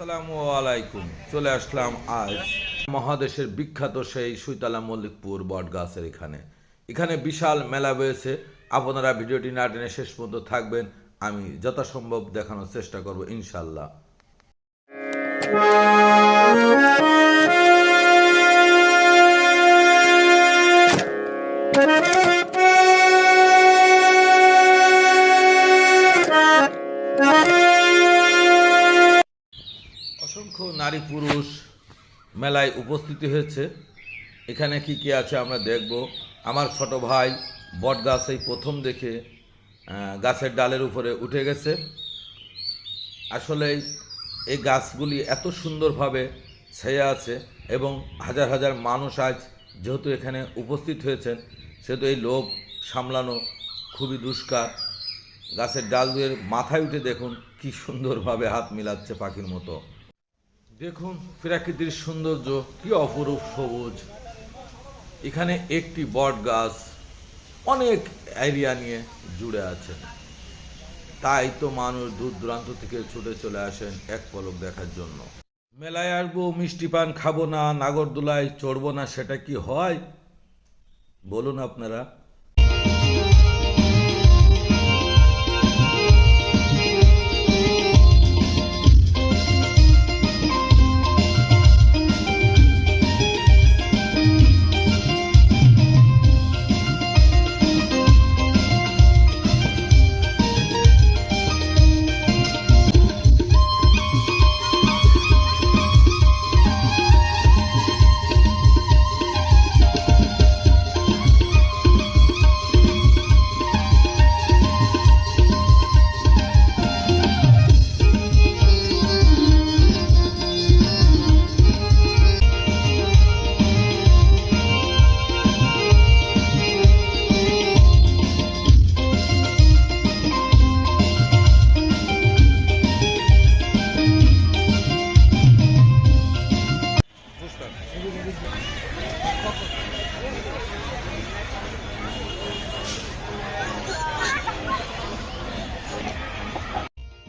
আসসালামু আলাইকুম। চলে আসলাম আজ মহাদেশের বিখ্যাত সেই সুইতালা মল্লিকপুর বটগাছের এখানে। এখানে বিশাল মেলা বয়েছে আপনারা ভিডিওটি না টেনে শেষ পর্যন্ত থাকবেন। আমি যথাসম্ভব দেখানোর চেষ্টা করব ইনশাল্লাহ অসংখ্য নারী পুরুষ মেলায় উপস্থিতি হয়েছে। এখানে কি কি আছে আমরা দেখব। আমার ছোট ভাই বট গাছ এই প্রথম দেখে গাছের ডালের উপরে উঠে গেছে। আসলে এই গাছগুলি এত সুন্দরভাবে ছেয়ে আছে এবং হাজার হাজার মানুষ আজ যেহেতু এখানে উপস্থিত হয়েছেন, সেহেতু এই লোভ সামলানো খুবই দুষ্কার। গাছের ডাল ডালের মাথায় উঠে দেখুন কি সুন্দরভাবে হাত মিলাচ্ছে পাখির মতো। দেখুন প্রাকৃতির সৌন্দর্য, কি অপরূপ সবুজ। এখানে একটি বট গাছ অনেক এরিয়া নিয়ে জুড়ে আছে। তাই তো মানুষ দূর দূরান্ত থেকে ছুটে চলে আসেন এক পলক দেখার জন্য। মেলায় আসব, মিষ্টি পান খাব না, নাগরদোলায় চড়বো না, সেটা কি হয়? বলুন আপনারা।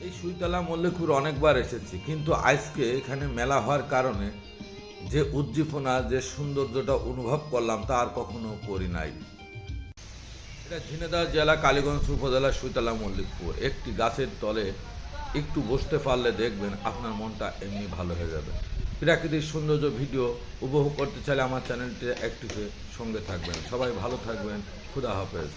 এই সুইতলা মল্লিকপুর অনেকবার এসেছি, কিন্তু আজকে এখানে মেলা হওয়ার কারণে যে উদ্দীপনা, যে সৌন্দর্যটা অনুভব করলাম তা আর কখনো করি নাই। এটা ঝিনেদা জেলা, কালীগঞ্জ উপজেলা সুইতলা মল্লিকপুর। একটি গাছের তলে একটু বসতে পারলে দেখবেন আপনার মনটা এমনি ভালো হয়ে যাবে। প্রাকৃতিক সৌন্দর্য ভিডিও উপভোগ করতে চাইলে আমার চ্যানেলটি অ্যাক্টিভে সঙ্গে থাকবেন। সবাই ভালো থাকবেন। খুদা হাফেজ।